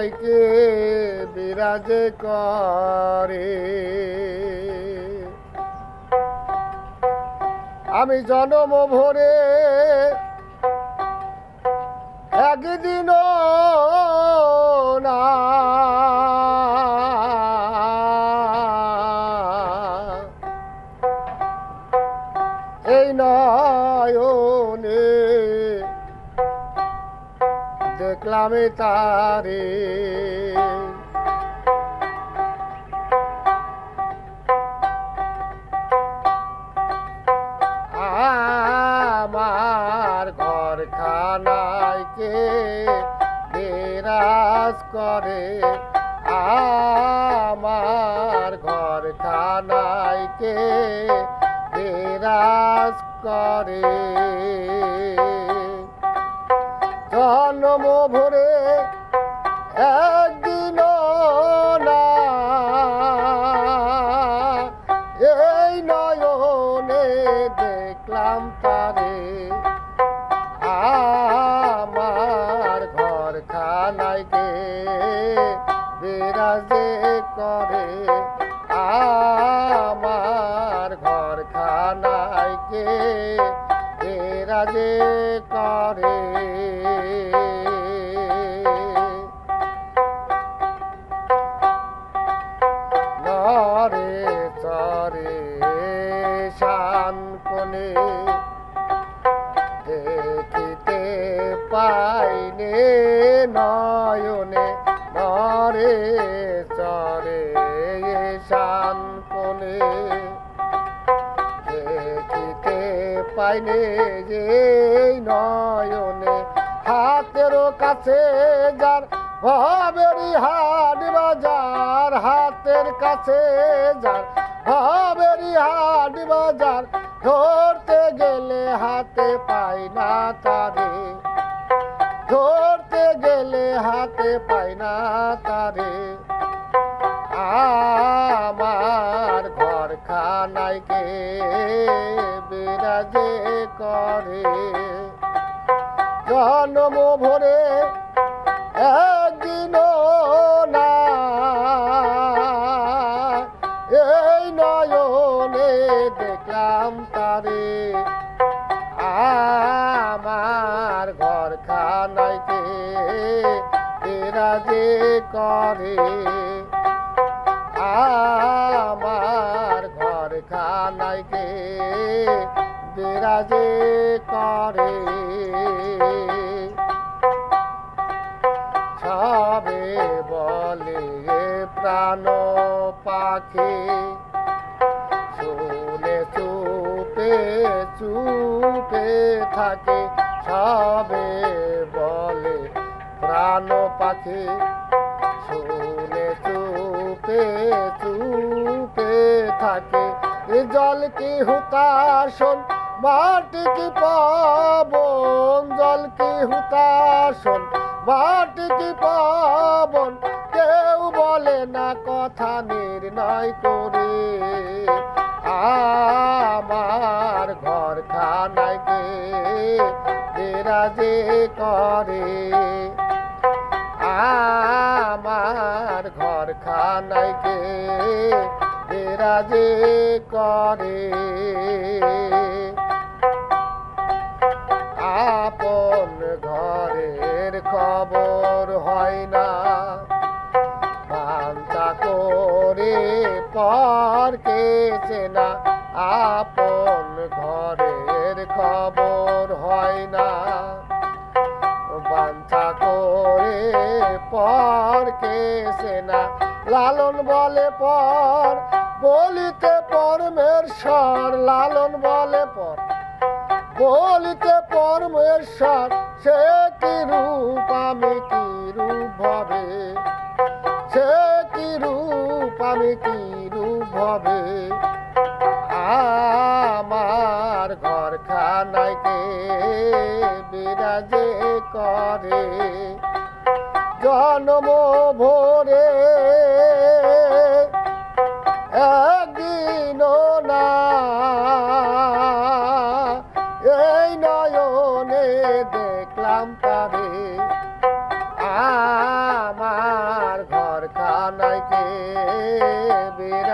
নাইকে বিরাজে করে। আমি জনম ভরে একদিনও না। এই নয়নে দেখলাম তারে। আমার ঘর খানায় কে বিরাজ করে? আমার ঘর খানায় কে বিরাজ করে? জন্ম ভরে একদিন না। এই নয়নে দেখলাম তারে। আমার ঘর খানায় কে বিরাজে করে। আমার ঘর খানায় কে বিরাজে করে। নরে চরে শান কোনে দেখিতে পাইনে নয়নে নরে পাইনে যে নয়নে হাতের কাছে যার ভবেরি হাট বাজার হাতের কাছে যার ভবেরি হাট বাজার ধরতে গেলে হাতে পাই না তারে। ধরতে গেলে হাতে পাই না তারে। আমার ঘর খানায় বিরাজে করে। জন্ম ভরে একদিন না। এই নয়নে দেখলাম তারে। আমার ঘর খানায় কে বিরাজে করে। আমার ঘর খানায় কে বিরাজে করে। সবে বলে প্রাণ পাখি। শুনে চুপে চুপে থাকে। সবে বলে প্রাণ পাখি। শুনে চুপে চুপে থাকে। জল কি হুতার শোন? মাটি কি পাবন জল কি হুতার শোন মাটি কি পাবন কেউ বলে না কথা নির্ণয় করে। আমার ঘর খানায় কে বিরাজে করে। আমার ঘর খানায় কে বিরাজে করে। পর কে চেনা আপন ঘরের খবর হয় না। বাঞ্ছা করে পর কে সেনা লালন বলে পর, বলিতে পরমেশ্বর লালন বলে পর, বলিতে পরমেশ্বর সে কি রূপ, আমি কি রূপ ভবে? সে কি রূপ, আমি কি ভবে আমার ঘর খানায় কে বিরাজে করে। জন্ম ভোরে একদিন না, এই নয়নে দেখলাম তারে। আমার